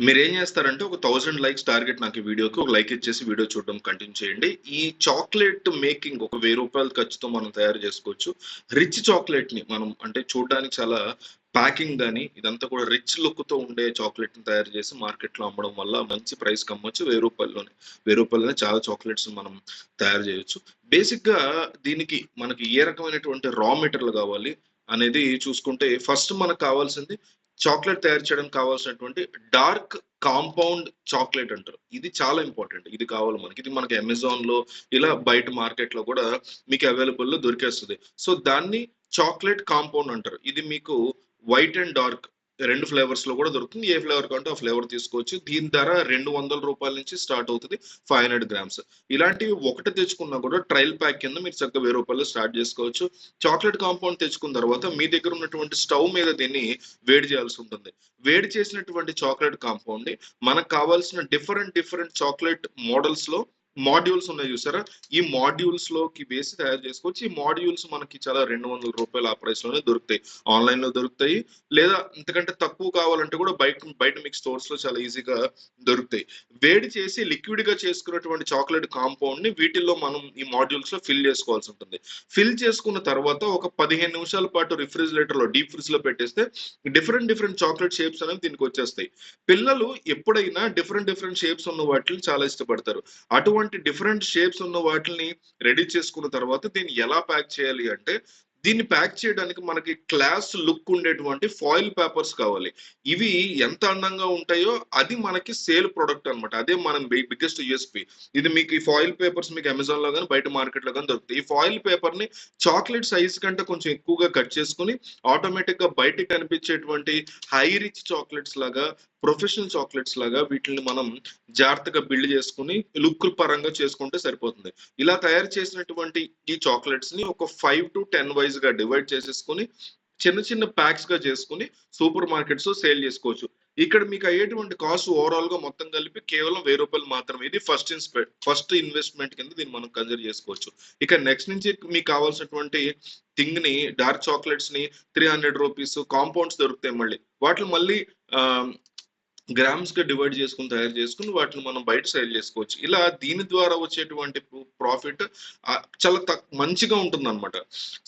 మీరు ఏం చేస్తారంటే ఒక థౌసండ్ లైక్స్ టార్గెట్ నాకు ఈ వీడియోకి ఒక లైక్ ఇచ్చేసి వీడియో చూడడం కంటిన్యూ చేయండి. ఈ చాక్లెట్ మేకింగ్ ఒక వెయ్యి రూపాయల ఖర్చుతో మనం తయారు చేసుకోవచ్చు. రిచ్ చాక్లెట్ని మనం అంటే చూడడానికి చాలా ప్యాకింగ్ కానీ ఇదంతా కూడా రిచ్ లుక్తో ఉండే చాక్లెట్ని తయారు చేసి మార్కెట్లో అమ్మడం వల్ల మంచి ప్రైస్ కమ్మొచ్చు వెయ్యి రూపాయల్లోనే వెయ్యి రూపాయలనే చాలా చాక్లెట్స్ మనం తయారు చేయొచ్చు. బేసిక్గా దీనికి మనకి ఏ రకమైనటువంటి రా మెటీరియల్ కావాలి అనేది చూసుకుంటే ఫస్ట్ మనకు కావాల్సింది చాక్లెట్ తయారు చేయడానికి కావాల్సినటువంటి డార్క్ కాంపౌండ్ చాక్లెట్ అంటారు. ఇది చాలా ఇంపార్టెంట్. ఇది కావాలి మనకి. ఇది మనకి అమెజాన్లో ఇలా బయట మార్కెట్లో కూడా మీకు అవైలబుల్లో దొరికేస్తుంది. సో దాన్ని చాక్లెట్ కాంపౌండ్ అంటారు. ఇది మీకు వైట్ అండ్ డార్క్ రెండు ఫ్లేవర్స్లో కూడా దొరుకుతుంది. ఏ ఫ్లేవర్ కంటే ఆ ఫ్లేవర్ తీసుకోవచ్చు. దీని ధర రెండు వందల రూపాయల నుంచి స్టార్ట్ అవుతుంది ఫైవ్ హండ్రెడ్ గ్రామ్స్ ఇలాంటివి ఒకటి తెచ్చుకున్నా కూడా ట్రయల్ ప్యాక్ కింద మీరు చక్కగా వెయ్యి రూపాయలు స్టార్ట్ చేసుకోవచ్చు. చాక్లెట్ కాంపౌండ్ తెచ్చుకున్న తర్వాత మీ దగ్గర ఉన్నటువంటి స్టవ్ మీద దీన్ని వేడి చేయాల్సి ఉంటుంది. వేడి చేసినటువంటి చాక్లెట్ కాంపౌండ్ని మనకు కావాల్సిన డిఫరెంట్ డిఫరెంట్ చాక్లెట్ మోడల్స్లో మాడ్యూల్స్ ఉన్నాయి చూసారా? ఈ మాడ్యూల్స్లోకి వేసి తయారు చేసుకోవచ్చు. ఈ మాడ్యూల్స్ మనకి చాలా రెండు వందల రూపాయలు ఆ ప్రైస్లోనే దొరుకుతాయి. ఆన్లైన్లో దొరుకుతాయి. లేదా ఇంతకంటే తక్కువ కావాలంటే కూడా బయట బయట మీకు స్టోర్స్లో చాలా ఈజీగా దొరుకుతాయి. వేడి చేసి లిక్విడ్గా చేసుకున్నటువంటి చాక్లెట్ కాంపౌండ్ని వీటిల్లో మనం ఈ మాడ్యూల్స్లో ఫిల్ చేసుకోవాల్సి ఉంటుంది. ఫిల్ చేసుకున్న తర్వాత ఒక పదిహేను నిమిషాల పాటు రిఫ్రిజిరేటర్లో డీప్ ఫ్రిడ్జ్లో పెట్టేస్తే డిఫరెంట్ డిఫరెంట్ చాక్లెట్ షేప్స్ అనేవి దీనికి వచ్చేస్తాయి. పిల్లలు ఎప్పుడైనా డిఫరెంట్ డిఫరెంట్ షేప్స్ ఉన్న వాటిని చాలా ఇష్టపడతారు. అటువంటి డిఫరెంట్ షేప్స్ ఉన్న వాటిని రెడీ చేసుకున్న తర్వాత దీన్ని ఎలా ప్యాక్ చేయాలి అంటే దీన్ని ప్యాక్ చేయడానికి మనకి క్లాస్ లుక్ ఉండేటువంటి ఫాయిల్ పేపర్స్ కావాలి. ఇవి ఎంత అందంగా ఉంటాయో అది మనకి సేల్ ప్రొడక్ట్ అన్నమాట. అదే మనం బిగ్గెస్ట్ యూఎస్పి ఇది మీకు ఈ ఫాయిల్ పేపర్స్ మీకు అమెజాన్లో కానీ బయట మార్కెట్లో కానీ దొరుకుతాయి. ఈ ఫాయిల్ పేపర్ని చాక్లెట్ సైజ్ కంటే కొంచెం ఎక్కువగా కట్ చేసుకుని ఆటోమేటిక్గా బయటకు కనిపించేటువంటి హై రిచ్ చాక్లెట్స్ లాగా ప్రొఫెషనల్ చాక్లెట్స్ లాగా వీటిని మనం జాగ్రత్తగా బిల్డ్ చేసుకుని లుక్ పరంగా చేసుకుంటే సరిపోతుంది. ఇలా తయారు చేసినటువంటి ఈ చాక్లెట్స్ని ఒక ఫైవ్ టు టెన్ వైజ్గా డివైడ్ చేసేసుకుని చిన్న చిన్న ప్యాక్స్గా చేసుకుని సూపర్ మార్కెట్స్ సేల్ చేసుకోవచ్చు. ఇక్కడ మీకు అయ్యేటువంటి కాస్ట్ ఓవరాల్గా మొత్తం కలిపి కేవలం వెయ్యి రూపాయలు మాత్రమే. ఇది ఫస్ట్ ఇన్స్పె ఫస్ట్ ఇన్వెస్ట్మెంట్ కింద దీన్ని మనం కన్సిడర్ చేసుకోవచ్చు. ఇక నెక్స్ట్ నుంచి మీకు కావాల్సినటువంటి థింగ్ని డార్క్ చాక్లెట్స్ని త్రీ హండ్రెడ్ రూపీస్ కాంపౌండ్స్ దొరుకుతాయి మళ్ళీ. వాటిని మళ్ళీ గ్రామ్స్గా డివైడ్ చేసుకుని తయారు చేసుకుని వాటిని మనం బయట సేల్ చేసుకోవచ్చు. ఇలా దీని ద్వారా వచ్చేటువంటి ప్రాఫిట్ చాలా తక్ మంచిగా ఉంటుంది అనమాట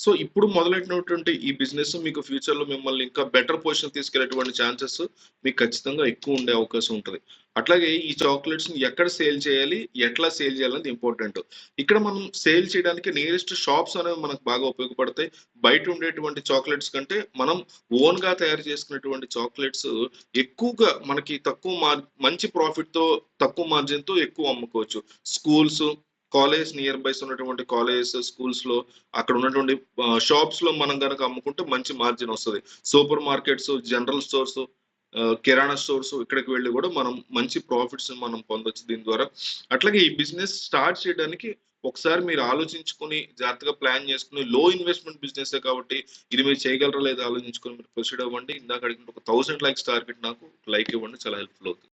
సో ఇప్పుడు మొదలెట్టినటువంటి ఈ బిజినెస్ మీకు ఫ్యూచర్లో మిమ్మల్ని ఇంకా బెటర్ పొజిషన్ తీసుకెళ్ళేటువంటి ఛాన్సెస్ మీకు ఖచ్చితంగా ఎక్కువ ఉండే అవకాశం ఉంటుంది. అట్లాగే ఈ చాక్లెట్స్ని ఎక్కడ సేల్ చేయాలి ఎట్లా సేల్ చేయాలనేది ఇంపార్టెంట్. ఇక్కడ మనం సేల్ చేయడానికి నియరెస్ట్ షాప్స్ అనేవి మనకు బాగా ఉపయోగపడతాయి. బయట ఉండేటువంటి చాక్లెట్స్ కంటే మనం ఓన్గా తయారు చేసుకునేటువంటి చాక్లెట్స్ ఎక్కువగా మనకి తక్కువ మార్ మంచి ప్రాఫిట్తో తక్కువ మార్జిన్తో ఎక్కువ అమ్ముకోవచ్చు. స్కూల్స్ కాలేజ్ నియర్ బైస్ ఉన్నటువంటి కాలేజెస్ స్కూల్స్లో అక్కడ ఉన్నటువంటి షాప్స్లో మనం కనుక అమ్ముకుంటే మంచి మార్జిన్ వస్తుంది. Super markets general stores kirana stores ఇక్కడికి వెళ్ళి కూడా మనం మంచి ప్రాఫిట్స్ మనం పొందొచ్చు దీని ద్వారా. అట్లాగే ఈ బిజినెస్ స్టార్ట్ చేయడానికి ఒకసారి మీరు ఆలోచించుకుని జాగ్రత్తగా ప్లాన్ చేసుకుని లో ఇన్వెస్ట్మెంట్ బిజినెస్ కాబట్టి ఇది మీరు చేయగలరా లేదా ఆలోచించుకొని మీరు ప్రొసీడ్ అవ్వండి. ఇందాక అడిగిన ఒక థౌసండ్ లైక్స్ టార్గెట్ నాకు లైక్ ఇవ్వండి చాలా హెల్ప్ఫుల్ అవుతుంది.